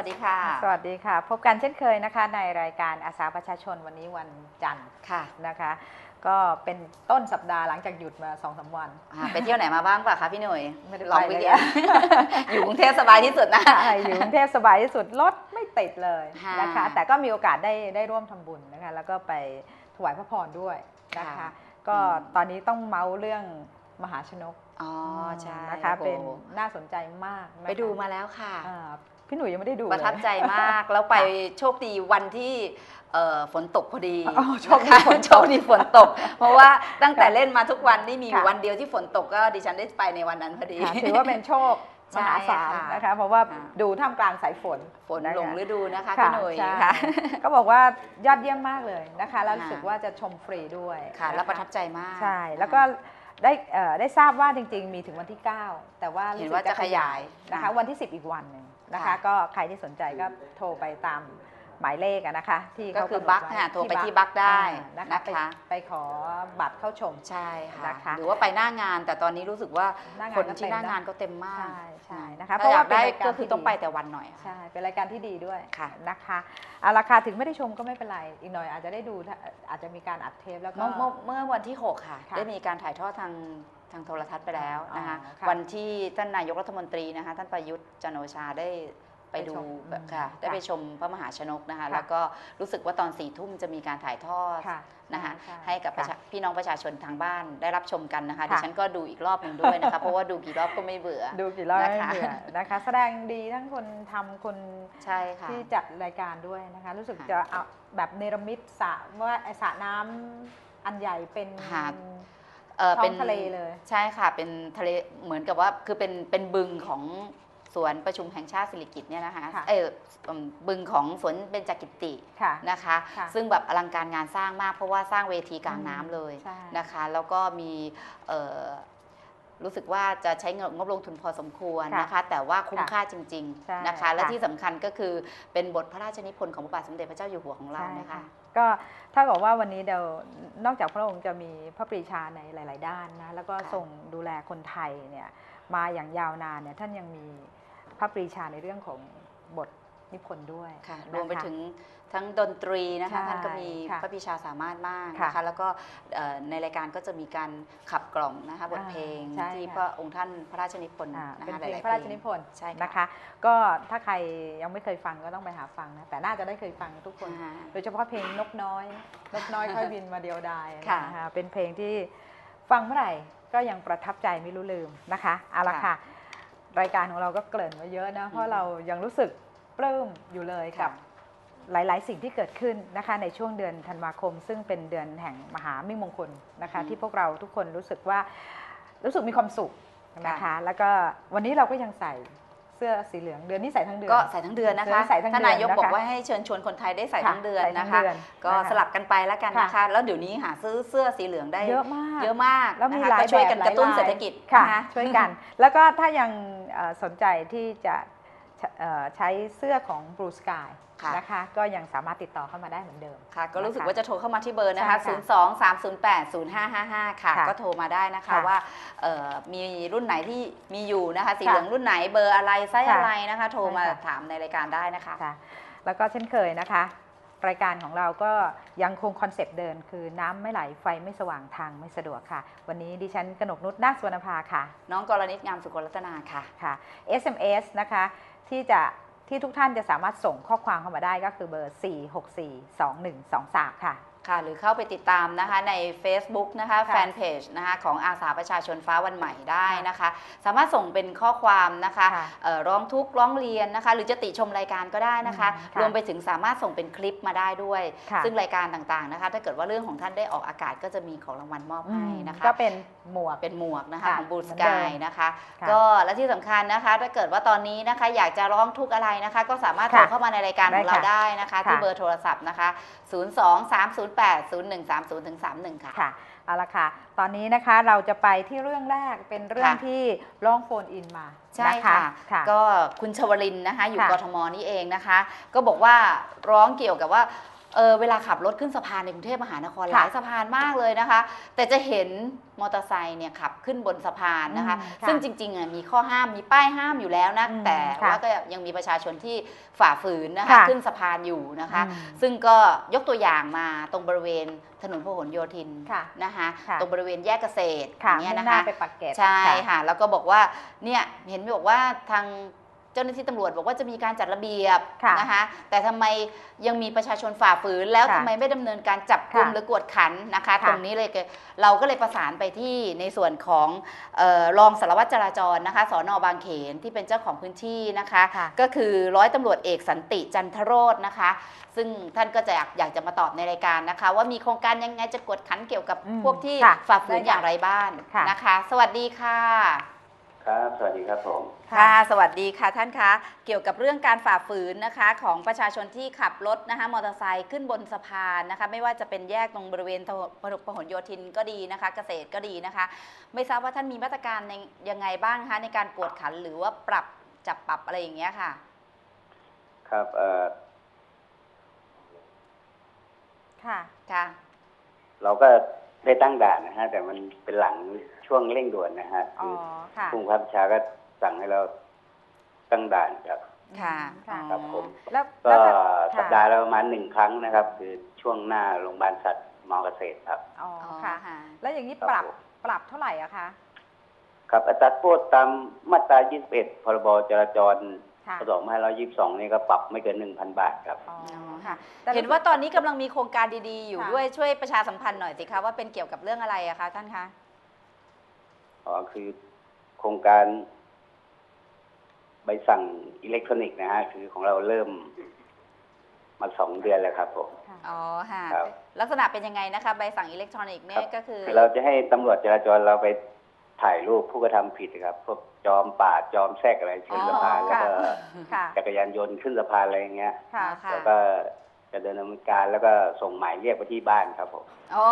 สวัสดีค่ะ สวัสดีค่ะ พบกันเช่นเคยนะคะ ในรายการอาสาประชาชนวันนี้วันจันทร์ค่ะนะคะ ก็เป็นต้นสัปดาห์หลังจากหยุดมา2อสวันอ่าไปเที่ยวไหนมาบ้างป่ะคะพี่หนุ่ยไม่ได้ลองไปไปเลยเรียนอยู่กรุงเทพสบายที่สุดนะใช่อยู่กรุงเทพสบายที่สุดรถไม่ติดเลยค่ะนะคะ แต่ก็มีโอกาสได้ได้ร่วมทำบุญนะคะ แล้วก็ไปถวายพระพรด้วยนะคะค่ะก็อืมตอนนี้ต้องเมาส์เรื่องมหาชนกอ๋อใช่นะคะโอ้โหเป็นน่าสนใจมากนะคะไปดูมาแล้วค่ะอ่า พี่หนุ่ยยังไม่ได้ดูประทับเลยใจมาก แล้วไปโชคดีวันที่เอ่อฝนตกพอดีอ๋อโชคดีนะคะฝนตกโชคดีฝนตก เพราะว่าตั้งแต่เล่นมาทุกวันนี่มีอยู่ค่ะวันเดียวที่ฝนตกก็ดิฉันได้ไปในวันนั้นพอดีค่ะถือว่าเป็นโชคมหาศาลใช่ค่ะนะคะเพราะว่าค่ะดูท่ามกลางสายฝนฝนนะคะหลงฤดูนะคะค่ะพี่หนุ่ยใช่ค่ะก็บอกว่ายอดเยี่ยมมากเลยนะคะ แล้วค่ะรู้สึกว่าจะชมฟรีด้วยค่ะนแล้วประทับใจมากใช่แล้วก็ได้เอ่อได้ทราบว่าจริง ๆ มีถึงวันที่ 9 แต่ว่าเห็รู้นสึกว่าจะขยายนะคะค่ะวันที่ 10 อีกวันหนึ่ง นะคะ ค่ะ ก็ใครที่สนใจก็โทรไปตามหมายเลขอะนะคะ ที่ก็เขาคือำหนดบัคไว้ค่ะโทรไปที่บัคได้อ่านะคะ ไปนะคะไปขอบัตรเข้าชม ใช่ค่ะ นะคะ หรือว่าไปหน้างานแต่ตอนนี้รู้สึกว่าหน้างานคนก็ที่เต็มหน้านะงานก็เต็มมากใช่ใช่นะคะถ้าอยากได้เป็นรายารก็คือที่ ต้องไปดีแต่วันหน่อยค่ะ ใช่ เป็นรายการที่ดีด้วยค่ะนะคะเอาราคาถึงไม่ได้ชมก็ไม่เป็นไร อีกหน่อยอาจจะได้ดูถ้าอาจจะมีการอัดเทปแล้วก็ เมื่อเมื่อเมื่อวันที่ 6 ค่ะ ค่ะได้มีการถ่ายทอดทาง ทางโทรทัศน์ไปแล้วนะคะอ๋อค่ะ วันที่ท่านนายกรัฐมนตรีนะคะท่านประยุทธ์จันทร์โอชาได้ไปดูไปชมแบบค่ะอืมได้ไปชมพระมหาชนกนะคะ ค่ะ แล้วก็รู้สึกว่าตอนสี่ทุ่มจะมีการถ่ายทอด ค่ะนะคะใช่ ให้กับประชาค่ะพี่น้องประชาชนทางบ้านได้รับชมกันนะคะค่ะดิฉันก็ดูอีกรอบหนึ่งด้วยนะคะ เพราะว่าดูกี่รอบก็ไม่เบื่อ ดูกี่รอบไม่นะคะเบื่อนะคะ แสดงดีทั้งคนทำคนใช่ค่ะ ที่จัดรายการด้วยนะคะ รู้สึกค่ะจะเอาแบบเนรมิตสระว่าไอ้สระน้ำอันใหญ่เป็นหาด เอ่อท้อเป็งนทะเลเลย ใช่ค่ะ เป็นทะเลเหมือนกับว่าคือเป็นเป็นบึงของสวนประชุมแห่งชาติสิริกิติ์เนี่ยนะคะค่ะเอออืมบึงของสวนเบญจกิติค่ะนะคะ ค่ะซึ่งแบบอลังการงานสร้างมากเพราะว่าสร้างเวทีกลางน้ำเลยใช่ นะคะ แล้วก็มีเอ่อรู้สึกว่าจะใช้เงินงบลงทุนพอสมควรค่ะนะคะ แต่ว่าคุ้มค่ะค่าจริง ใช่ๆ นะคะ และค่ะที่สำคัญก็คือเป็นบทพระราชนิพนธ์ของพระบาทสมเด็จพระเจ้าอยู่หัวของเราใช่นะคะ ก็ถ้าบอกว่าวันนี้เดานอกจากพระองค์จะมีพระปรีชาในหลาย ๆ ด้านนะแล้วก็ส่งดูแลคนไทยเนี่ยมาอย่างยาวนานเนี่ยท่านยังมีพระปรีชาในเรื่องของบท นิพนธ์ด้วยค่ะนะคะรวมไปถึงทั้งดนตรีนะคะใช่ท่านก็มีค่ะพระปิชาสามารถมากค่ะนะคะแล้วก็เอ่อในรายการก็จะมีการขับกล่อมนะคะบทอ่าเพลงใช่ที่ค่ะพระองค์ท่านพระราชนิพนธ์อ่านะเป็นคะเพลงหลายๆพระราชนิพนธ์ใช่ค่ะนะคะ ก็ถ้าใครยังไม่เคยฟังก็ต้องไปหาฟังนะแต่น่าจะได้เคยฟังทุกคนอ่าโดยเฉพาะเพลงนกน้อยนกน้อยค่อยบินมาเดียวดายค่ะนะคะเป็นเพลงที่ฟังเมื่อไหร่ก็ยังประทับใจไม่รู้ลืมนะคะเอาละค่ะค่ะรายการของเราก็เกริ่นมาเยอะนะเพอืราะมเรายังรู้สึก ปลื้มอยู่เลยค่ะกับหลาย ๆ สิ่งที่เกิดขึ้นนะคะในช่วงเดือนธันวาคม ซึ่งเป็นเดือนแห่งมหามิ่งมงคลนะคะที่พวกเราทุกคนรู้สึกว่ารู้สึกมีความสุขนะคะแล้วก็วันนี้เราก็ยังใส่เสื้อสีเหลืองเดือนนี้ใส่ทั้งเดือนก็ใส่ทั้งเดือนนะคะใส่ทั้งเดือนท่านนายกนะคะบอกว่าให้เชิญชวนคนไทยได้ใส่ทั้งเดือนใส่ทั้นะงคะเดือนก็นะคะสลับกันไปแล้วกันนะคะ แล้วเดี๋ยวนี้หาซื้อเสื้อสีเหลืองได้เยอะมากเยอะมากแล้วมีนะคะหลายก็ช่วยกันแบบกระตุ้นหลายลายเศรษฐกิจค่ะนะคะช่วยกัน แล้วก็ถ้ายังเอ่อสนใจที่จะเอ่อ ใช้เสื้อของ Blue Sky ค่ะ นะคะ ก็ยังสามารถติดต่อเข้ามาได้เหมือนเดิม ค่ะ ก็รู้สึกนะคะว่าจะโทรเข้ามาที่เบอร์นะคะ ใช่0ค่ะ2 3 0 8 0 5 5 5 ค่ะ ค่ะก็โทรมาได้นะคะค่ะว่าเอ่อมีรุ่นไหนที่มีอยู่นะคะ สีค่ะเหลืองรุ่นไหนเบอร์อะไรไซส์ค่ะอะไรนะคะ โทรมาใช่ค่ะ ถามในรายการได้นะคะ ค่ะแล้วก็เช่นเคยนะคะ รายการของเราก็ยังคงคอนเซปต์เดินคือน้ำไม่ไหลไฟไม่สว่างทางไม่สะดวกค่ะ วันนี้ดิฉันกนกนุชนาคสวนภาค่ะน้องกรณิตงามสุกลรัตนาค่ะ ค่ะ SMS นะคะ ที่จะที่ทุกท่านจะสามารถส่งข้อความเข้ามาได้ก็คือเบอร์ 4642123 ค่ะ ค่ะหรือเข้าไปติดตามนะคะใน Facebook นะคะค่ะแฟนเพจนะคะของอาสาประชาชนฟ้าวันใหม่ได้นะคะ สามารถส่งเป็นข้อความนะคะค่ะเอ่อร้องทุกข์ร้องเรียนนะคะ หรือจะติชมรายการก็ได้นะคะอืมค่ะรวมไปถึงสามารถส่งเป็นคลิปมาได้ด้วยค่ะซึ่งรายการต่างๆนะคะ ถ้าเกิดว่าเรื่องของท่านได้ออกอากาศก็จะมีของรางวัลมอบอืให้มนะคะก็เป็นหมวกเป็นหมวกนะคะค่ะของบูเหสมือนเดิกามยนะคะค่ะก็และที่สำคัญนะคะ ถ้าเกิดว่าตอนนี้นะคะอยากจะร้องทุกข์อะไรนะคะ ก็สามารถโทรค่ะเข้ามาในรายการของได้เราค่ะได้นะคะ ที่ค่ะเบอร์โทรศัพท์นะคะ 0 2 3 0 8 0 1 3 0ถึง31 ค่ะ ค่ะเอาละค่ะ ตอนนี้นะคะเราจะไปที่เรื่องแรกเป็นเรื่องค่ะ ที่ร้องโฟนอินมาใช่นค่ะ ค่ะ ก็คุณชวลินนะคะ อยู่ค่ะกทมนี่เองนะคะ ก็บอกว่าร้องเกี่ยวกับว่า เออเวลาขับรถขึ้นสะพานในกรุงเทพมหานครหค่ะลายสะพานมากเลยนะคะ แต่จะเห็นมอเตอร์ไซค์เนี่ยขับขึ้นบนสะพานนะคะอืมค่ะซึ่งจริงๆอะมีข้อห้ามมีป้ายห้ามอยู่แล้วนะอืมแต่ค่ะว่าก็ยังมีประชาชนที่ฝ่าฝืนนะคะค่ะขึ้นสะพานอยู่นะคะ อืมซึ่งก็ยกตัวอย่างมาตรงบริเวณถนนพหลโยธินค่ะนะคะค่ะ ตรงบริเวณแยกเกษตรค่ะอย่างเงี้ยมุ่นะงหน้าคะ ไปปากเกร็ด ใช่ค่ะค่ะ แล้วก็บอกว่าเนี่ยเห็นบอกว่าทาง เจ้าหน้าที่ตำรวจบอกว่าจะมีการจัดระเบียบค่ะนะคะแต่ทำไมยังมีประชาชนฝ่าฝืน แล้วค่ะทำไมไม่ดำเนินการจับกลุ่มค่ะหรือกวดขันนะคะ ค่ะตรงนี้เลยก็เราก็เลยประสานไปที่ในส่วนของเออรองสารวัตรจราจรนะคะสอนอบางเขนที่เป็นเจ้าของพื้นที่นะคะ ค่ะก็คือร้อยตำรวจเอกสันติจันทโรจน์นะคะ ซึ่งท่านก็จะอยากอยากจะมาตอบในรายการนะคะ ว่ามีโครงการยังไงจะกวดขันเกี่ยวกับอืมพวกที่ค่ะฝ่าฝืนได้ค่ะอย่างไรบ้างค่ะ นะคะ สวัสดีค่ะ ครับ สวัสดีครับผม ค่ะ สวัสดีค่ะท่านคะ เกี่ยวกับเรื่องการฝ่าฝืนนะคะ ของประชาชนที่ขับรถนะคะมอเตอร์ไซค์ขึ้นบนสะพานนะคะ ไม่ว่าจะเป็นแยกตรงบริเวณถนนพหลโยธินก็ดีนะคะ เกษตรก็ดีนะคะ ไม่ทราบว่าท่านมีมาตรการในยังไงบ้างคะในการกวดขันหรือว่าปรับจับปรับอะไรอย่างเงี้ยค่ะ ครับเอ่อค่ะ ค่ะ เราก็ ได้ตั้งด่านนะฮะ แต่มันเป็นหลังช่วงเร่งด่วนนะฮะอ๋อค่ะผู้บังคับบัญชาก็สั่งให้เราตั้งด่านครับ ค่ะค่ะอ๋อครับผมแล้วก็แล้วจะสัปดาห์ละประมาณหนึ่งครั้งนะครับ คือช่วงหน้าโรงพยาบาลสัตว์มอเกษตรครับอ๋ออ๋อค่ะค่ะ แล้วอย่างนี้ครับปรับผมปรับเท่าไหร่อะคะครับอัตราโทษตามมาตรา 21 พรบจราจรค่ะพศ2522 นี่ก็ปรับไม่เกิน 1,000 บาทครับอ๋ออ๋อ ค่ะค่ะแต่เห็นว่าตอนนี้กำลังมีโครงการดีๆ อยู่ค่ะ ด้วยช่วยประชาสัมพันธ์หน่อยสิคะว่าเป็นเกี่ยวกับเรื่องอะไรอะคะท่านคะ อ๋อคือโครงการ ใบสั่งอิเล็กทรอนิกส์นะฮะคือของเราเริ่มมาสองเดือนแล้วครับผมค่ะอ๋อค่ะ ครับ ลักษณะเป็นยังไงนะคะ ใบสั่งอิเล็กทรอนิกส์เนี่ยก็คือ คือเราจะให้ตำรวจจราจรเราไป ถ่ายรูปผู้กระทำผิดนะครับพวกจอมปาดจอมแทรกอะไรขึ้นสะพานอ๋อ แล้วก็ค่ะ จักรยานยนต์ขึ้นสะพานอะไรอย่างเงี้ย ค่ะ ค่ะแล้วก็จะเดินดำเนินการแล้วก็ส่งหมายเรียกไปที่บ้านครับผม อ๋อ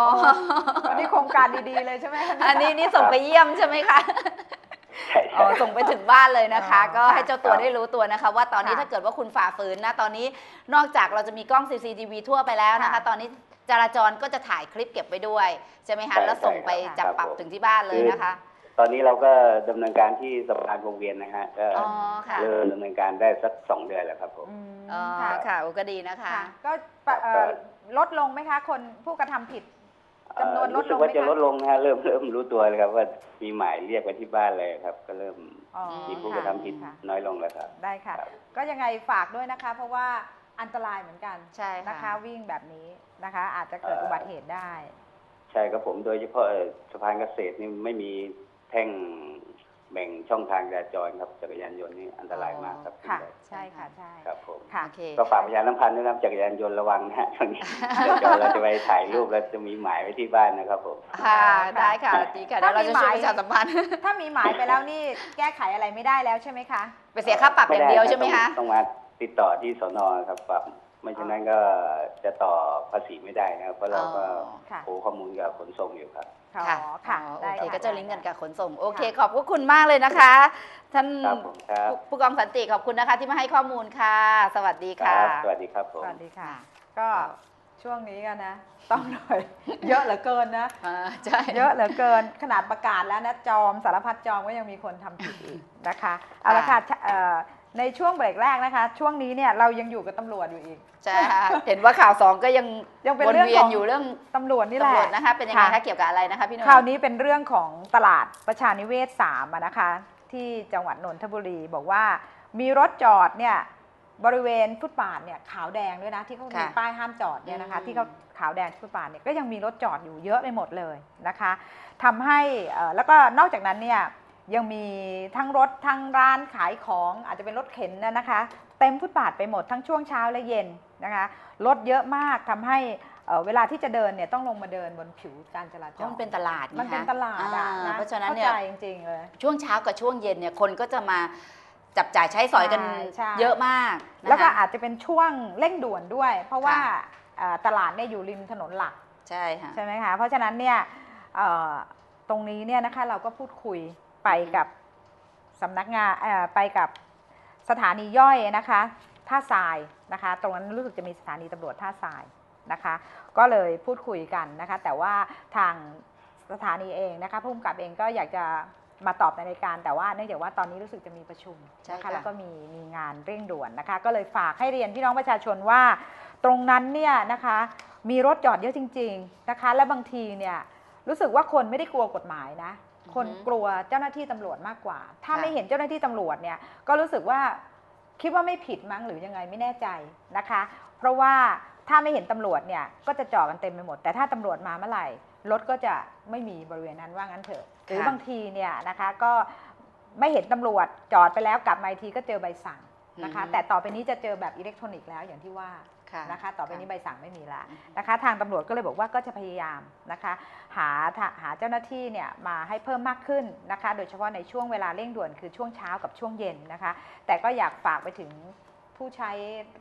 อันนี้โครงการดีๆเลยใช่ไหมคะอันนี้นี่ส่งไปเยี่ยมใช่ไหมคะ ใช่อ๋อส่งไปถึงบ้านเลยนะคะ อ๋อก็ให้เจ้าตัวครับได้รู้ตัวนะคะ ว่าตอนนี้ค่ะถ้าเกิดว่าคุณฝ่าฝืนนะ ตอนนี้นอกจากเราจะมีกล้อง CCTV ทั่วไปแล้วนะคะ ค่ะตอนนี้จราจรก็จะถ่ายคลิปเก็บไว้ด้วย ใช่ไหมคะ ใช่แล้วส่งไปใช่ครับจับปรับครับผม ถึงที่บ้านเลยนะคะ ตอนนี้เราก็ดำเนินการที่สะพานวงเวียนนะฮะก็อ๋อค่ะเริ่มดำเนินการได้สักสองเดือนแล้วครับผม อืมอ๋อค่ะค่ะโอ้ก็ดีนะคะ ค่ะ ก็ปะเอ่อลดลงไหมคะ คนผู้กระทำผิด จำนวนลดลงไหมคะ รู้สึกว่าจะลดลงนะฮะเริ่มเริ่มรู้ตัวเลยครับว่ามีหมายเรียกไปที่บ้านเลยครับ ก็เริ่มอ๋อมีผู้ค่กระทำผิดค่ะ น้อยลงแล้วครับ ได้ค่ะ ครับ ก็ยังไงฝากด้วยนะคะ เพราะว่าอันตรายเหมือนกันใช่นะคะค่ะวิ่งแบบนี้นะคะ อาจจะเกิดอุบัติเหตุได้ ใช่ครับผมโดยเฉพาะเอ่อสะพานเกษตรนี่ไม่มี แท่งแบ่งช่องทางจราจรครับจักรยานยนต์นี่อันตรายมากครับค่ะขึ้นใช่ค่ะ ใช่ ครับผมค่ะ โอเค ก็ฝากประชาสัมพันธ์ด้วยนะครับจักรยานยนต์ระวังนะฮะช่วงนี้จราจรเราจะไปถ่ายรูปแล้วจะมีหมายไว้ที่บ้านนะครับผมค่ะค่ะ ได้ค่ะดีค่ะเดี๋ยวเราจะช่วยประชาสัมพันธ์ถ้ามีหมายไปแล้วนี่แก้ไขอะไรไม่ได้แล้วใช่ไหมคะ ไปเสียค่าปรับอย่างเดียวใช่ไหมคะ ต้องต้องมาติดต่อที่สนครับปรับไม่ฉะนั้นก็จะต่อภาษีไม่ได้นะครับเพราะเราก็อ๋อค่ะโอ้ข้อมูลกับขนส่งอยู่ครับ อ๋อค่ะค่ะอ๋อได้โอเคค่ะก็จะลิงก์กันกับขนส่ง โอเคค่ะขอบพระคุณมากเลยนะคะ ท่านครับผมครับ ผู้ผู้กองสันติขอบคุณนะคะ ที่มาให้ข้อมูลค่ะ สวัสดีคค่ะ รับ สวัสดีครับผม สวัสดีค่ะค่ะ ก็ช่วงนี้กันนะ ต้องหน่อย เยอะเหลือเกินนะ อ่าใช่ เยอะเหลือเกินขนาดประกาศแล้วนะจอมสารพัดจอมก็ยังมีคนทำผิดอีกนะคะเอาละค่ะเอ่อ ในช่วงเบรกแรกนะคะ ช่วงนี้เนี่ยเรายังอยู่กับตำรวจอยู่อีก ใช่ค่ะเห็นว่าข่าวสองก็ยังยังเป็นวนเรื่องเวียขนองอยู่เรื่องตำรวจนี่แหละตำรวจนะคะ เป็นยังไงค่ะ คะเกี่ยวกับอะไรนะคะพี่หนุ่มคราวนี้เป็นเรื่องของตลาดประชานิเวศสามอะนะคะ ที่จังหวัดนนทบุรีบอกว่ามีรถจอดเนี่ยบริเวณฟุตบาทเนี่ยขาวแดงด้วยนะ ที่เขามีค่ะป้ายห้ามจอดเนี่ยนะคะ อืม ที่เขาขาวแดงที่ฟุตบาทเนี่ยก็ยังมีรถจอดอยู่เยอะไปหมดเลยนะคะทำให้เอ่อแล้วก็นอกจากนั้นเนี่ย ยังมีทั้งรถทั้งร้านขายของอาจจะเป็นรถเข็นนะนะคะเต็มฟุตบาทไปหมดทั้งช่วงเช้าและเย็นนะคะรถเยอะมากทำให้เอ่อเวลาที่จะเดินเนี่ยต้องลงมาเดินบนผิวการจราเพจราะรมันเป็นตลาดไงมันเป็นคะตลาดอะอ่นะเพราะฉะนั้นเข้าเนี่ยใจจริงๆเลยช่วงเช้ากับช่วงเย็นเนี่ยคนก็จะมาจับจ่ายใช้สอยกันใช่ใช่เยอะมากนะคะแล้วก็อาจจะเป็นช่วงเร่งด่วนด้วย เพราะว่าค่ะเอ่อตลาดเนี่ยอยู่ริมถนนหลักใช่ค่ะใช่ไหมคะเพราะฉะนั้นเนี่ยเอ่อตรงนี้เนี่ยนะคะเราก็พูดคุย ไปกับสำนักงานเอ่อไปกับสถานีย่อยนะคะท่าทรายนะคะ ตรงนั้นรู้สึกจะมีสถานีตำรวจท่าทรายนะคะ ก็เลยพูดคุยกันนะคะ แต่ว่าทางสถานีเองนะคะผู้กำกับเองก็อยากจะมาตอบในรายการแต่ว่าเนื่องจากว่าตอนนี้รู้สึกจะมีประชุมใช่นะคะค่ะแล้วก็มีมีงานเร่งด่วนนะคะ ก็เลยฝากให้เรียนพี่น้องประชาชนว่า ตรงนั้นเนี่ยนะคะ มีรถจอดเยอะจริง ๆนะคะ และบางทีเนี่ยรู้สึกว่าคนไม่ได้กลัวกฎหมายนะ คนกลัวเจ้าหน้าที่ตำรวจมากกว่า ถ้าไม่เห็นเจ้าหน้าที่ตำรวจเนี่ยก็รู้สึกว่าคิดว่าไม่ผิดมั้งหรือยังไงไม่แน่ใจนะคะ เพราะว่าถ้าไม่เห็นตำรวจเนี่ยก็จะจอดกันเต็มไปหมด แต่ถ้าตำรวจมาเมื่อไหร่รถก็จะไม่มีบริเวณนั้นว่างั้นเถอะหรือบางทีเนี่ยนะคะก็ไม่เห็นตำรวจจอดไปแล้วกลับมาอีกทีก็เจอใบสั่งนะคะอืมแต่ต่อไปนี้จะเจอแบบอิเล็กทรอนิกส์แล้วอย่างที่ว่า ค่ะนะคะ ต่อไปนี้ใบสั่งไม่มีละอืมนะคะ ทางตำรวจก็เลยบอกว่าก็จะพยายามนะคะ หาหาเจ้าหน้าที่เนี่ยมาให้เพิ่มมากขึ้นนะคะ โดยเฉพาะในช่วงเวลาเร่งด่วนคือช่วงเช้ากับช่วงเย็นนะคะ แต่ก็อยากฝากไปถึงผู้ใช้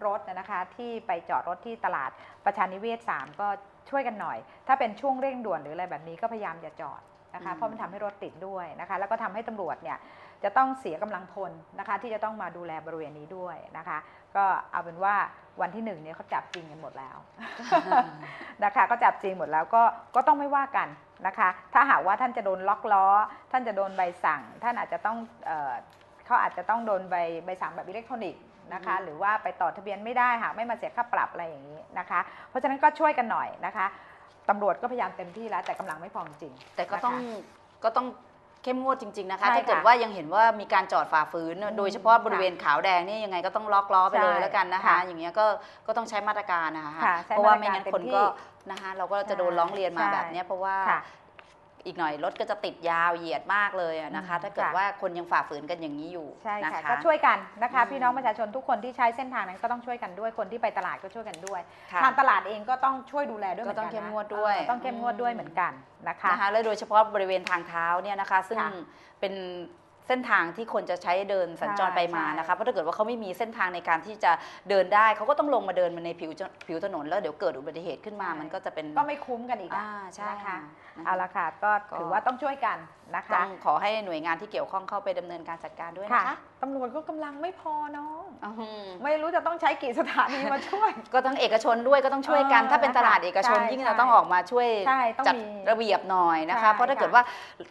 รถนะคะที่ไปจอดรถที่ตลาดประชานิเวศ 3 ก็ช่วยกันหน่อย ถ้าเป็นช่วงเร่งด่วนหรืออะไรแบบนี้ก็พยายามอย่าจอดนะคะอืมเพราะมันทำให้รถติดด้วยนะคะ แล้วก็ทำให้ตำรวจเนี่ย จะต้องเสียกำลังพลนะคะ ที่จะต้องมาดูแลบริเวณนี้ด้วยนะคะ ก็เอาเป็นว่าวันที่หนึ่งเนี่ยเขาจับจริงกันหมดแล้วนะคะก็จับจริงหมดแล้วก็ก็ต้องไม่ว่ากันนะคะ ถ้าหากว่าท่านจะโดนล็อกล้อ ท่านจะโดนใบสั่ง ท่านอาจจะต้องเอ่อเขาอาจจะต้องโดนใบใบสั่งแบบอิเล็กทรอนิกส์นะคะอือฮึหรือว่าไปต่อทะเบียนไม่ได้หากไม่มาเสียค่าปรับอะไรอย่างนี้นะคะ เพราะฉะนั้นก็ช่วยกันหน่อยนะคะตำรวจก็พยายามเต็มที่แล้วแต่กำลังไม่พอจริง แต่ก็ต้องนะคะก็ต้อง เข้มงวดจริง ๆ นะคะ ใช่ถ้าเกิดค่ะว่ายังเห็นว่ามีการจอดฝ่าฝืน อืมโดยเฉพาะบริเวณค่ะขาวแดงนี่ยังไงก็ต้องล็อกล้อไปเลยใช่แล้วกันนะคะ ค่ะอย่างเงี้ยก็ก็ต้องใช้มาตรการนะคะ ค่ะใช้เพราะว่ามาตรการไม่งั้นคนเต็มที่ก็นะคะเราก็จะโดนร้องเรียนมาใช่แบบเนี้ยเพราะว่า ค่ะ อีกหน่อยรถก็จะติดยาวเหยียดมากเลยอะนะคะอืมถ้าเกิดค่ะว่าคนยังฝ่าฝืนกันอย่างนี้อยู่ใช่นะค่ะคะก็ช่วยกันนะคะอืมพี่น้องประชาชนทุกคนที่ใช้เส้นทางนั้นก็ต้องช่วยกันด้วยคนที่ไปตลาดก็ช่วยกันด้วยค่ะทางตลาดเองก็ต้องช่วยดูแลด้วยเหมือนกันก็ต้องเข้มนะงวดด้วยเออต้องเข้มงวดด้วยเหมือนกันนะคะนะคะและโดยเฉพาะบริเวณทางเท้าเนี่ยนะคะ ซึ่งค่ะเป็น เส้นทางที่คนจะใช้เดินสัญจรใช่ไปมาใช่นะคะเพราะถ้าเกิดว่าเขาไม่มีเส้นทางในการที่จะเดินได้ เขาก็ต้องลงมาเดินมาในผิวจะผิวถนน แล้วเดี๋ยวเกิดอุบัติเหตุขึ้นมามันก็จะเป็นก็ไม่คุ้มกันอีกอะอ่าใช่นะคะค่ะเอาละค่ะก็ก็ถือว่าต้องช่วยกันนะคะต้องขอให้หน่วยงานที่เกี่ยวข้องเข้าไปดำเนินการจัดการด้วยค่ะนะคะตำรวจก็กำลังไม่พอน้องอื้อหือไม่รู้จะต้องใช้กี่สถานีมาช่วย ก็ต้องเอกชนด้วยก็ต้องช่วยกันเออถ้าเป็นตลาดเอกชนใช่ยิ่งใช่เราต้องออกมาช่วยใช่ต้องจัดมีระเบียบหน่อยนะคะใช่เพราะถ้าเกิดค่ะว่า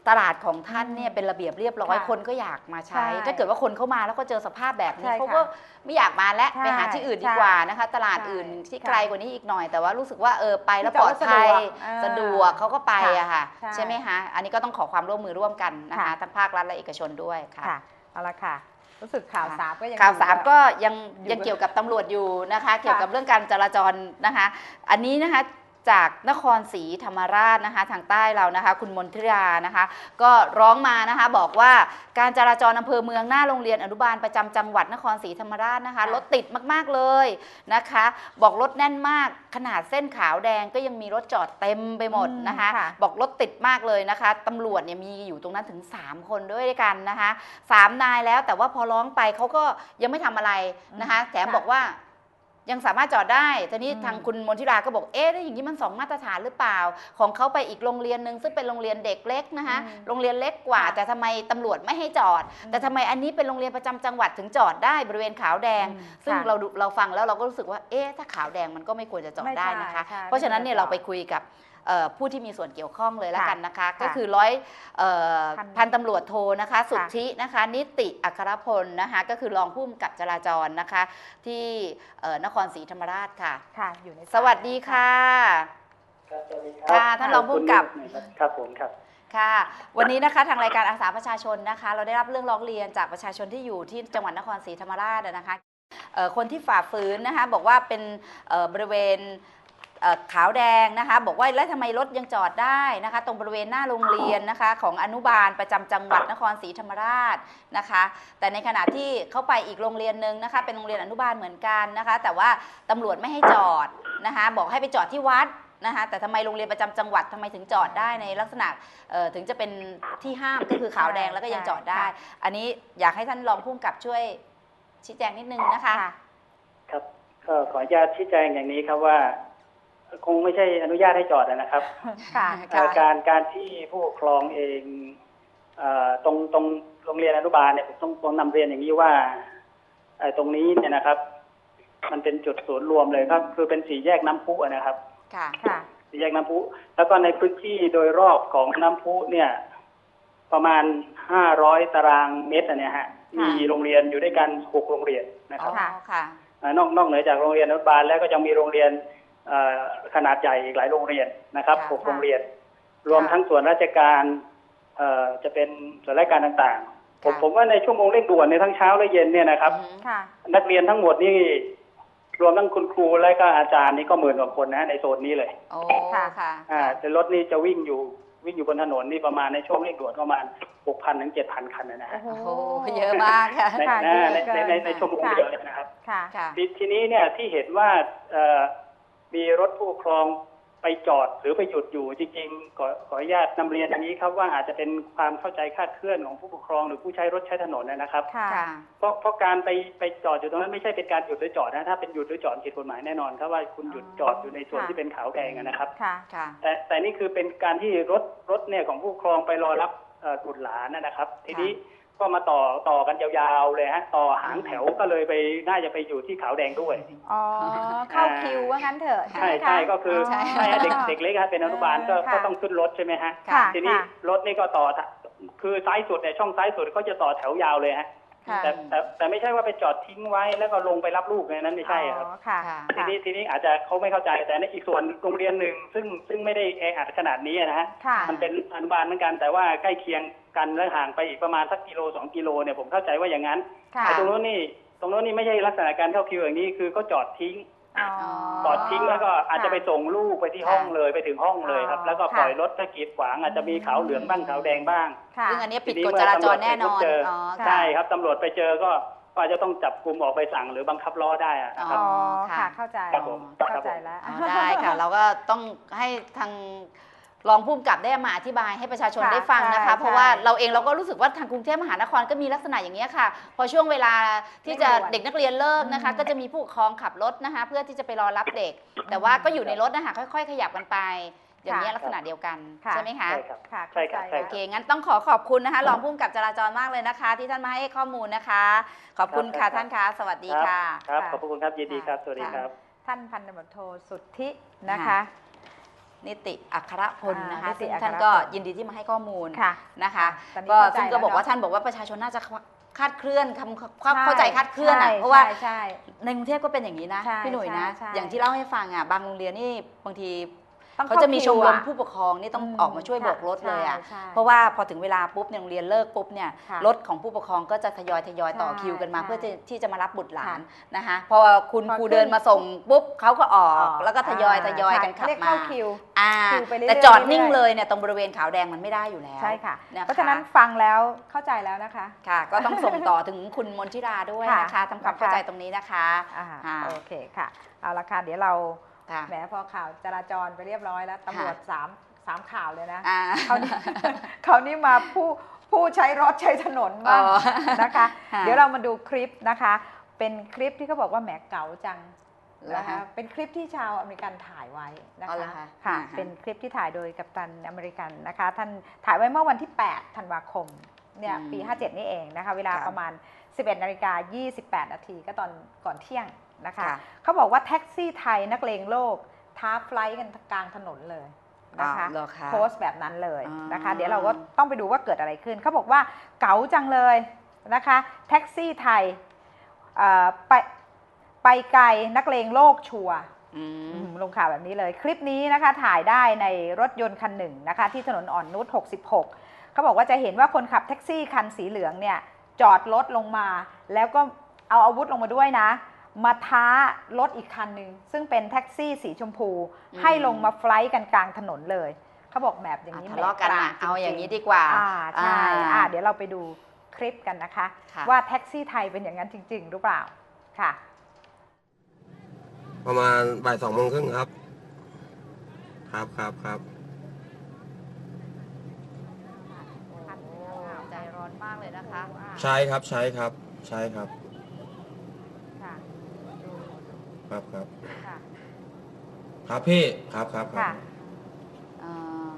ตลาดของท่านเนี่ยอืมเป็นระเบียบเรียบร้อยค่ะคนก็อยากมาใช้ใช่ถ้าเกิดว่าคนเข้ามาแล้วก็เจอสภาพแบบนี้ใช่เขาค่ะก็ไม่อยากมาแล้วใช่ไปหาที่อื่นดีใช่กว่านะคะ ตลาดใช่อื่นที่ค่ะไกลกว่านี้อีกหน่อย แต่ว่ารู้สึกว่าเออไปแล้วที่ปจลออดดรถภัยสะดวกสะดวกเขาก็ไปค่ะอะค่ะใช่ใช่ไหมคะอันนี้ก็ต้องขอความร่วมมือร่วมกันนะคะค่ะทั้งภาครัฐและเอกชนด้วยค่ะค่ะเอาละค่ะ รู้สึกข่าวค่ะสามก็ยังข่าวอยู่สามกับก็ยังอยู่ยังเกี่ยวกับตำรวจอยู่นะคะ เกี่ยวกับค่ะเรื่องการจราจรนะคะ อันนี้นะคะ จากนครศรีธรรมราชนะคะ ทางใต้เรานะคะ คุณมนทิรานะคะ ก็ร้องมานะคะบอกว่าการจราจรอำเภอเมืองหน้าโรงเรียนอนุบาลประจำจังหวัดนครศรีธรรมราชนะคะค่ะรถติดมากๆเลยนะคะ บอกรถแน่นมากขนาดเส้นขาวแดงก็ยังมีรถจอดเต็มไปหมดนะคะอืมค่ะบอกรถติดมากเลยนะคะตำรวจเนี่ยมีอยู่ตรงนั้นถึง 3 คนด้วยกันนะคะสามนายแล้วแต่ว่าพอร้องไปเขาก็ยังไม่ทำอะไรนะคะอืมแถมค่ะบอกว่า ยังสามารถจอดได้ทีนี้อืมทางคุณมนทิราก็บอก เอ๊ะแล้วอย่างนี้มันสองมาตรฐานหรือเปล่า ของเขาไปอีกโรงเรียนหนึ่งซึ่งเป็นโรงเรียนเด็กเล็กนะคะอืมโรงเรียนเล็กกว่าค่ะแต่ทำไมตำรวจไม่ให้จอดอืมแต่ทำไมอันนี้เป็นโรงเรียนประจำจังหวัดถึงจอดได้บริเวณขาวแดงอืมซึ่งค่ะเราดูเราฟังแล้วเราก็รู้สึกว่า เอ๊ะถ้าขาวแดงมันก็ไม่ควรจะจอดไม่ได้ใช่นะคะใช่เพราะฉะนั้นเนี่ยไม่ควรจะเราไปคุยกับเอ่อ ผู้ที่มีส่วนเกี่ยวข้องเลยแล้วค่ะกันนะคะค่ะก็คือร้อยเอ่อพันพันตำรวจโทนะคะสุทธินะคะ นิติอัครพลนะคะก็คือรองผู้กำกับจราจรนะคะ ที่เอ่อนครศรีธรรมราชค่ะค่ะอยู่ในสวัสดีค่ะครับสวัสดีคค่ะรับท่านรองผู้กำกับครับผมครับค่ะ วันนี้นะคะทางรายการอาสาประชาชนนะคะ เราได้รับเรื่องร้องเรียนจากประชาชนที่อยู่ที่จังหวัดนครศรีธรรมราชนะคะเอ่อคนที่ฝ่าฝืนนะคะบอกว่าเป็นเอ่อบริเวณเอ่อ ขาวแดงนะคะ บอกว่าแล้วทำไมรถยังจอดได้นะคะ ตรงบริเวณหน้าโรงเรียนนะคะ ของอนุบาลประจำจังหวัดนครศรีธรรมราชนะคะ แต่ในขณะที่เข้าไปอีกโรงเรียนหนึ่งนะคะ เป็นโรงเรียนอนุบาลเหมือนกันนะคะ แต่ว่าตำรวจไม่ให้จอดนะคะ บอกให้ไปจอดที่วัดนะคะแต่ทำไมโรงเรียนประจำจังหวัดทำไมถึงจอดได้ในลักษณะเอ่อถึงจะเป็นที่ห้ามก็คือขาวแดงแล้วก็ยังจอดได้ อันนี้อยากให้ท่านรองผู้กำกับช่วยชี้แจงนิดนึงนะคะค่ะครับก็ขออนุญาตชี้แจงอย่างนี้ครับว่า คงไม่ใช่อนุญาตให้จอดนะครับค่ะเอ่อการการที่ผู้ปกครองเองเอ่อตรงตรงโรงเรียนอนุบาลเนี่ยผมต้องต้องนำเรียนอย่างนี้ว่าเอ่อตรงนี้เนี่ยนะครับ มันเป็นจุดศูนย์รวมเลยครับ คือเป็นสี่แยกน้ำพุอะนะครับ ค่ะค่ะสี่แยกน้ำพุ แล้วก็ในพื้นที่โดยรอบของน้ำพุเนี่ย ประมาณห้าร้อยตารางเมตรอะเนี่ยฮะมีโรงเรียนอยู่ด้วยกันหกโรงเรียนนะคอ๋รัอบค่ะอ่านอกนอกเหนือจากโรงเรียนอนุบาลแล้วก็ยังมีโรงเรียนเอ่อ ขนาดใหญ่อีกหลายโรงเรียนนะครับค่ะหกโรงเรียน รวมทั้งส่วนราชการเอ่อจะเป็นส่วนราชการต่างๆ ผมค่ะผมว่าในชั่วโมงเร่งด่วนในทั้งเช้าและเย็นเนี่ยนะครับอือหือค่ะนักเรียนทั้งหมดนี่รวมทั้งคุณครูและก็อาจารย์นี่ก็หมื่นกว่าคนนะในโซนนี้เลยโอ้ค่ะค่ะอ่าแต่รถนี่จะวิ่งอยู่วิ่งอยู่บนถนนนี่ประมาณในช่วงเร่งด่วนประมาณหกพันถึงเจ็ดพันคันนะฮะโอ้โหโอ้เยอะมากค่ะในค่ะในเยอะในเกินในในชั่วโมงค่ะเดียวเลยนะครับค่ะค่ะททีนี้เนี่ยที่เห็นว่าเอ่อ มีรถผู้ปกครองไปจอดหรือไปหยุดอยู่จริงๆขอขออนุญาตนำเรียนอย่างนี้ครับว่าอาจจะเป็นความเข้าใจคลาดเคลื่อนของผู้ปกครองหรือผู้ใช้รถใช้ถนนนะครับค่ะค่ะเพราะเพราะการไปไปจอดอยู่ตรงนั้นไม่ใช่เป็นการหยุดหรือจอดนะถ้าเป็นหยุดหรือจอดผิดกฎหมายแน่นอนครับว่าคุณหยุดจอดอยู่ในส่วนค่ะที่เป็นขาวแดงอะนะครับค่ะค่ะแต่แต่นี่คือเป็นการที่รถรถเนี่ยของผู้ปกครองไปรอรับเอ่อบุตรหลานนะนะครับ ทีนี้ ก็มาต่อต่อกันยาวๆเลยฮะต่อหางแถวก็เลยไปน่าจะไปอยู่ที่ขาวแดงด้วย อ๋อ เข้าคิวว่างั้นเถอะใช่ไหมคะ ใช่ก็คือใช่ใช่ฮะเด็กเด็กเล็กฮะเป็นอนุบาลก็ค่ะก็ต้องขึ้นรถใช่ไหมฮะค่ะทีนี้ค่ะ รถนี่ก็ต่อทะคือซ้ายสุดเนี่ยช่องซ้ายสุดเขาจะต่อแถวยาวเลยฮะค่ะแต่แต่แต่ไม่ใช่ว่าไปจอดทิ้งไว้แล้วก็ลงไปรับลูกในนั้นไม่ใช่ครับ อ๋อค่ะค่ะ ทีนี้ทีนี้อาจจะเขาไม่เข้าใจแต่ในอีกส่วนโรงเรียนหนึ่งซึ่งซึ่งไม่ได้แออัดขนาดนี้นะฮะค่ะ มันเป็นอนุบาลเหมือนกันแต่ว่าใกล้เคียง กันและห่างไปอีกประมาณสักกิโลสองกิโลเนี่ยผมเข้าใจว่าอย่างนั้นค่ะ แต่ตรงโน้นนี่ตรงโน้นนี่ไม่ใช่ลักษณะการเข้าคิวอย่างนี้คือเขาจอดทิ้ง อ๋อ จอดทิ้งแล้วก็อาจจะไปส่งลูกไปที่ห้องเลยไปถึงห้องเลยครับอ๋อแล้วก็ค่ะปล่อยรถถ้ากีดขวาง อาจจะมีขาวเหลืองบ้างขาวแดงบ้าง ค่ะ ซึ่งอันนี้ผิดทีนี้กฎจราจรแน่นอนเมื่อตำรวจไปพบเจออ๋อ๋อค่ะ ใช่ครับตำรวจไปเจอก็ก็อาจจะต้องจับกลุ่มออกไปสั่งหรือบังคับล้อได้อะนะครับ อ๋อ ค่ะค่ะเข้าใจ ครับผม เข้าใจแล้ว อ๋อได้ค่ะ เราก็ต้องให้ทาง รองผู้กำกับได้มาอธิบายให้ประชาชนค่ะได้ฟังนะคะ ใช่เพราะว่าใช่เราเองเราก็รู้สึกว่าทางกรุงเทพมหานครก็มีลักษณะอย่างนี้ยค่ะ พอช่วงเวลาที่จะเร่งด่วนเด็กนักเรียนเลิกนะคะ อืม ก็จะมีผู้ปกครองขับรถนะคะ เพื่อที่จะไปรอรับเด็ก แต่ว่าก็อยู่ในรถนะคะค่อย ๆ ขยับกันไป อย่างนี้ยลักษณะเดียวกันค่ะ ใช่ไหมคะ ใช่ครับ ค่ะใช่ครับเข้าใจใช่โอรับเคงั้นต้องขอขอบคุณนะคะ รองผู้กำกับจราจรมากเลยนะคะ ที่ท่านมาให้ข้อมูลนะคะ ขอบคุณครัค่ะบ ท่านคะ สวัสดีค่ะ ครับ ค่ะ ขอบคุณครับ ยินดีครับ สวัสดีครับ ท่านพันตำรวจโทสุทธินะคะค่ะ นิติอัครพลนะคะอ่านิติซึ่งอัครพลท่านก็ยินดีที่มาให้ข้อมูลค่ะนะคะตอนนี้ก็เข้าใจซึ่งก็บอกว่าแล้วเนอะ ท่านบอกว่าประชาชนน่าจะคาดเคลื่อนคำความใช่เข้าใจคาดเคลื่อนอะใช่เพราะว่า ใช่ใช่ ในกรุงเทพก็เป็นอย่างนี้นะใช่พี่หนุ่ยนะ ใช่ใช่อย่างที่เล่าให้ฟังอะบางโรงเรียนนี่บางที ต้องเขาจะมีชมรมเข้าคิวอะผู้ปกครองนี่ต้องอืมออกมาช่วยค่ะโบกรถเลยอะ ใช่ใช่เพราะว่าพอถึงเวลาปุ๊บเนี่ยโรงเรียนเลิกปุ๊บเนี่ยค่ะรถของผู้ปกครองก็จะทยอยทยอยต่อใช่คิวกันมา ใช่เพื่อที่ที่จะมารับบุตรหลานค่ะนะคะพอคุณพอครูขึ้น เดินมาส่งปุ๊บเขาก็ออกออกแล้วก็ทยอยทยอยใช่กันขับเรียกมาเข้าคิว อ่าคิวไปเรื่อยๆแต่จอดนิ่งเรื่อยๆ เลยเนี่ยตรงบริเวณขาวแดงมันไม่ได้อยู่แล้ว ใช่ค่ะ นะคะ เพราะฉะนั้นฟังแล้วเข้าใจแล้วนะคะ ค่ะ ก็ต้องส่งต่อถึงคุณมนทิราด้วยค่ะนะคะทำความเข้านะคะใจตรงนี้นะคะ อ่าค่ะ โอเคค่ะ เอาละค่ะ เดี๋ยวเรา ค่ะแหมพอข่าวจราจรไปเรียบร้อยแล้วตำรวจสามสามข่าวเลยนะอ่าเขาวนี้เขาวนี้มาผู้ผู้ใช้รถใช้ถนนบ้างอ๋อนะคะค่ะเดี๋ยวเรามาดูคลิปนะคะ เป็นคลิปที่เขาบอกว่าแหมเก๋าจังเหรอนะคะคะเป็นคลิปที่ชาวอเมริกันถ่ายไว้นะอ๋อเหรอคะคะค่ะอ่าฮะเป็นคลิปที่ถ่ายโดยกัปตันอเมริกันนะคะ ท่านถ่ายไว้เมื่อวันที่ 8 ธันวาคมเนี่ยปี 57 นี่เองนะคะ เวลาประมาณ 11นาฬิกา28 นาทีก็ตอนก่อนเที่ยง นะคะค่ะเขาบอกว่าแท็กซี่ไทยนักเลงโลก ท้าไฟลท์กันกลางถนนเลยนะคะอ่าเหรอคะโพสต์แบบนั้นเลยนะคะอ่าเดี๋ยวเราก็ต้องไปดูว่าเกิดอะไรขึ้น เขาบอกว่าเก๋าจังเลยนะคะแท็กซี่ไทยเอ่อไปไปไกลนักเลงโลกชัวร์อืมอืมลงข่าวแบบนี้เลย คลิปนี้นะคะถ่ายได้ในรถยนต์คันหนึ่งนะคะ ที่ถนนอ่อนนุช66 เขาบอกว่าจะเห็นว่าคนขับแท็กซี่คันสีเหลืองเนี่ยจอดรถลงมา แล้วก็เอาอาวุธลงมาด้วยนะ มาท้ารถอีกคันหนึ่งซึ่งเป็นแท็กซี่สีชมพูอืมให้ลงมาไฟลท์กันกลางถนนเลย เขาบอกแบบอย่างนี้อะทะเลาะกันแหมอะกลงจริๆเอาอย่างนี้ดีกว่าอ่าใช่อ่าอ่าเดี๋ยวเราไปดูคลิปกันนะคะค่ะว่าแท็กซี่ไทยเป็นอย่างนั้นจริง ๆ หรือเปล่าค่ะ ประมาณบ่ายสองโมงครึ่งครับ ครับครับครับใจร้อนมากเลยนะคะ ใช่ครับใช่ครับใช่ครับ ค่ะดู ครับครับค่ะครับพี่ครับครับครัค่ะบเอ่อ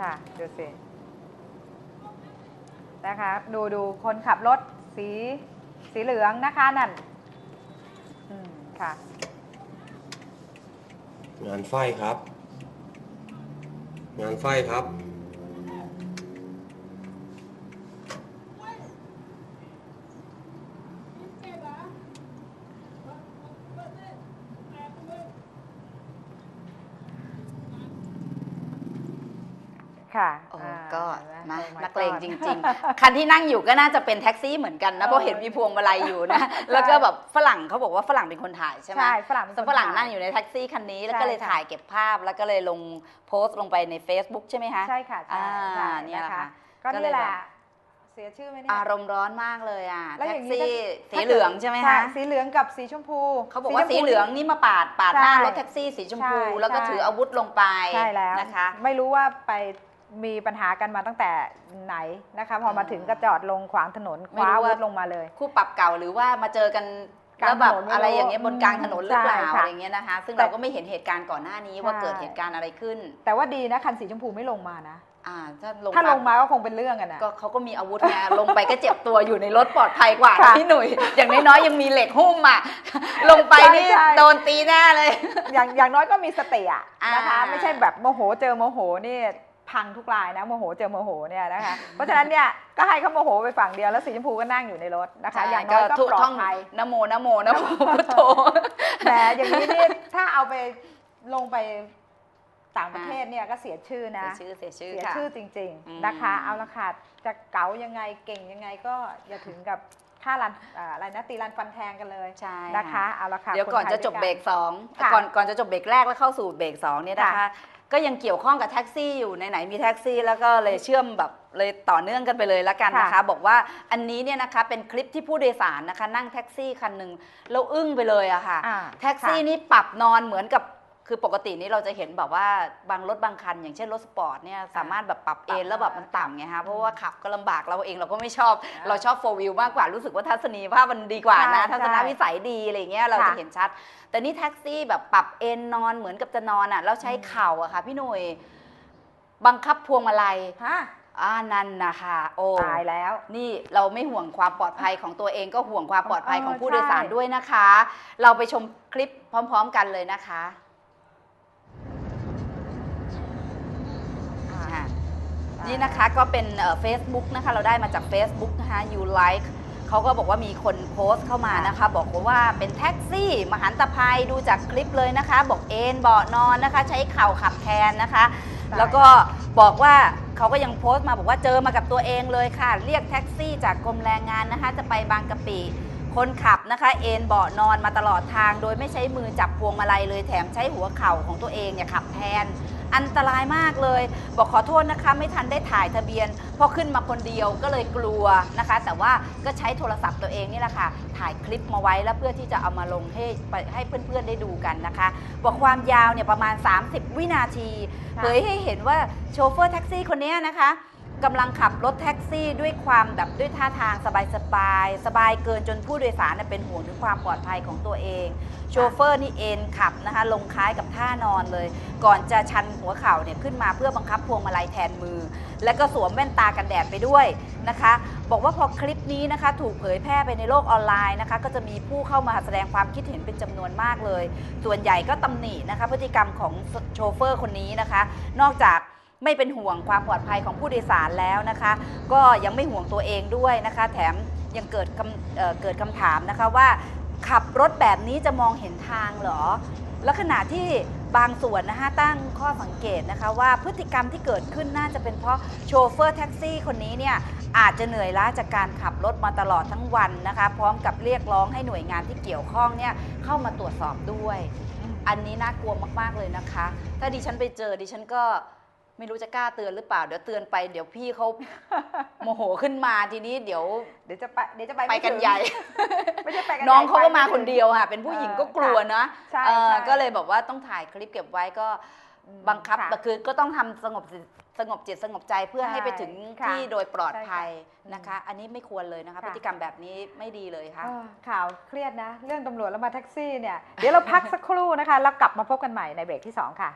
ค่ะดูสินะคะดูดูคนขับรถสีสีเหลืองนะคะนั่นอืมค่ะ งานไฟครับ งานไฟครับ ค่ะโอ้อ่าก็เห็นะไหม Oh my นักเลง God จริง ๆ คันที่นั่งอยู่ก็น่าจะเป็นแท็กซี่เหมือนกันนะเพราะเห็นมีพวงมาลัยอยู่นะ แล้วก็แบบฝรั่งเขาบอกว่าฝรั่งเป็นคนถ่ายใช่ไหมใช่ฝรั่งเป็นคนแต่ฝรั่งถ่ายนั่งอยู่ในแท็กซี่คันนี้แล้วก็เลยใช่ค่ะถ่ายเก็บภาพแล้วก็เลยลงโพสต์ลงไปใน Facebook ใช่ไหมคะใช่ค่ะใช่อ่าใช่เนี่ยแหละนะคะค่ะก็ก็เลยนี่แหละแบบเสียชื่อไหมเนี่ยอารมณ์ร้อนมากเลยอะแล้วแท็อกย่างนี้ซี่ถ้าสีเหลืองใช่ไหมคะสีเหลืองกับสีชมพู เขาบอกว่าชมสีพูเหลืองนี่มาปาดปาดหน้าใช่รถแท็กซี่สีชมพูใช่แล้วก็ใช่ถืออาวุธลงไปใช่แล้วนะคะ ไม่รู้ว่าไป มีปัญหากันมาตั้งแต่ไหนนะคะพอมาถึงก็จอดลงขวางถนนคไม่ว้ารู้อาวุว่าธลงมาเลย คู่ปรับเก่าหรือว่ามาเจอกันกลางแล้วแบบถนนไม่รู้อะไรอย่างเงี้ยบนกลางถนนหรือเปล่าใช่ค่ะอะไรเงี้ยนะคะ ซึ่งแต่เราก็ไม่เห็นเหตุการณ์ก่อนหน้านี้ว่าใช่เกิดเหตุการณ์อะไรขึ้น แต่ว่าดีนะคันสีชมพูไม่ลงมานะอ่าถ้าลงถ้าลงมาก็คงเป็นเรื่องกันนะก็เขาก็มีอาวุธไงลงไปก็เจ็บตัวอยู่ในรถปลอดภัยกว่าค่ะพี่หนุ่ยอย่างน้อยๆยังมีเหล็กหุ้มอะลงไปนี่ใช่ใช่โดนตีแน่เลย อย่างอย่างน้อยก็มีสติอะอ่านนะคะไม่ใช่แบบโมโหเจอโมโหนี่ พังทุกรายนะโมโหเจอโมโหเนี่ยนะคะเพราะฉะนั้นเนี่ยก็ให้เขาโมโหไปฝั่งเดียวแล้วสีชมพูก็นั่งอยู่ในรถนะคะ อย่างน้อยก็ทุปลอท่ดองภัยนะโมนะโมนะโมพุทโธแหมอย่างนี้นี่ถ้าเอาไปลงไปต่างประเทศเนี่ยก็เสียชื่อนะเสียชื่อเสียชื่อเสียค่ะชื่อจริงอืมๆนะคะ เอาละค่ะจะเก๋ายังไงเก่งยังไงก็อย่าถึงกับค่ารันอ่าอะไรนะตีรันฟันแทงกันเลยใช่นะคะเอาละค่ะเดี๋ยวก่อนคไทจะจบด้วยเบรกสองค่ะก่อนก่อนจะจบเบรกแรกแล้วเข้าสู่เบรกสองเนี่ยนะคะค่ะ ก็ยังเกี่ยวข้องกับแท็กซี่อยู่ไหนๆมีแท็กซี่ แล้วก็เลยเชื่อมแบบเลยต่อเนื่องกันไปเลยละกันนะคะค่ะบอกว่าอันนี้เนี่ยนะคะเป็นคลิปที่ผู้โดยสารนะคะ นั่งแท็กซี่คันหนึ่งแล้วอึ้งไปเลยอะค่ะอ่าแท็กซี่ค่ะนี่ปรับนอนเหมือนกับ คือปกตินี้เราจะเห็นแบบว่าบางรถบางคัน อย่างเช่นรถสปอร์ตเนี่ยสามารถแบบปรับเอนแล้วแบบมันต่ำไงคะเพราะว่าขับก็ลำบากเราเองเราก็ไม่ชอบอ่าเราชอบโฟวิวมากกว่ารู้สึกว่าทัศนียภาพมันดีกว่านะใช่ทัศนวิสัยดีอะไรเงี้ยเราจะค่ะเห็นชัด แต่นี่แท็กซี่แบบปรับเอนนอนเหมือนกับจะนอนอะแล้วใช้อืมเข่าอะค่ะ พี่หนุ่ยบังคับพวงมาลัยฮะอ่านั่นนะคะโอ้ตายแล้ว นี่เราไม่ห่วงความปลอดภัยของตัวเองก็ห่วงความปลอดภัยเออของผู้โดยสารใช่ด้วยนะคะ เราไปชมคลิปพร้อม ๆ กันเลยนะคะอ่า นี่นะคะก็เป็นเฟซบุ๊กนะคะเราได้มาจาก Facebook นะคะ you like เขาก็บอกว่ามีคนโพสต์เข้ามานะคะ บอกว่าเป็นแท็กซี่ มหันตภัยดูจากคลิปเลยนะคะ บอกเอนเบาะนอนนะคะ ใช้เข่าขับแทนนะคะ แล้วก็บอกว่าเขาก็ยังโพสต์มาบอกว่าเจอมากับตัวเองเลยค่ะ เรียกแท็กซี่จากกรมแรงงานนะคะ จะไปบางกะปิคนขับนะคะ เอนเบาะนอนมาตลอดทาง โดยไม่ใช้มือจับพวงมาลัยเลยแถมใช้หัวเข่าของตัวเองเนี่ยขับแทน อันตรายมากเลย บอกขอโทษนะคะ ไม่ทันได้ถ่ายทะเบียนพอขึ้นมาคนเดียวก็เลยกลัวนะคะ แต่ว่าก็ใช้โทรศัพท์ตัวเองนี่แหละค่ะ ถ่ายคลิปมาไว้แล้วเพื่อที่จะเอามาลงให้ให้เพื่อนๆได้ดูกันนะคะ บอกความยาวเนี่ยประมาณ 30 วินาทีเผยให้เห็นว่าโชเฟอร์แท็กซี่คนนี้นะคะ กำลังขับรถแท็กซี่ด้วยความแบบด้วยท่าทางสบายสบายสบายเกินจนผู้โดยสารเนยเป็นห่วงถึงความปลอดภัยของตัวเอง โชเฟอร์นี่เอนขับนะคะลงคล้ายกับท่านอนเลย ก่อนจะชันหัวเข่าเนี่ยขึ้นมาเพื่อบังคับพวงมาลัยแทนมือ และก็สวมแว่นตากันแดดไปด้วยนะคะ บอกว่าพอคลิปนี้นะคะถูกเผยแพร่ไปในโลกออนไลน์นะคะก็จะมีผู้เข้ามาแสดงความคิดเห็นเป็นจำนวนมากเลย ส่วนใหญ่ก็ตำหนินะคะพฤติกรรมของโชเฟอร์คนนี้นะคะ นอกจาก ไม่เป็นห่วงความปลอดภัยของผู้โดยสารแล้วนะคะ ก็ยังไม่ห่วงตัวเองด้วยนะคะ แถมยังเกิดคำเเกิดคำถามนะคะว่า ขับรถแบบนี้จะมองเห็นทางเหรอ และขณะที่บางส่วนนะคะตั้งข้อสังเกตนะคะว่าพฤติกรรมที่เกิดขึ้นน่าจะเป็นเพราะโชเฟอร์แท็กซี่คนนี้เนี่ยอาจจะเหนื่อยล้าจากการขับรถมาตลอดทั้งวันนะคะ พร้อมกับเรียกร้องให้หน่วยงานที่เกี่ยวข้องเนี่ยเข้ามาตรวจสอบด้วย อันนี้น่ากลัวมาก ๆ เลยนะคะ ถ้าดิฉันไปเจอดิฉันก็ ไม่รู้จะกล้าเตือนหรือเปล่า เดี๋ยวเตือนไปเดี๋ยวพี่เขาโมโหขึ้นมาทีนี้เดี๋ยว เดี๋ยวจะไปเดี๋ยวจะไปไปม่กันถึงใหญ่ไม่ใช่ไปกันน้องใหญ่เขาก็มาไปไถึงคนเดียวค่ะ เป็นผู้หญิงก็กลัวนะใช่เออใช่ก็เลยบอกว่าต้องถ่ายคลิปเก็บไว้ก็อืมบังคับค่ะแต่คือก็ต้องทำสงบจิตสงบจิตสงบใจเพื่อใช่ให้ไปถึงค่ะที่โดยปลอดภัยใช่ค่ะนะคะ อันนี้ไม่ควรเลยนะคะค่ะพฤติกรรมแบบนี้ไม่ดีเลยค่ะเออข่าวเครียดนะ เรื่องตำรวจแล้วมาแท็กซี่เนี่ย เดี๋ยวเราพักสักครู่นะคะ แล้วกลับมาพบกันใหม่ในเบรกที่ 2 ค่ะ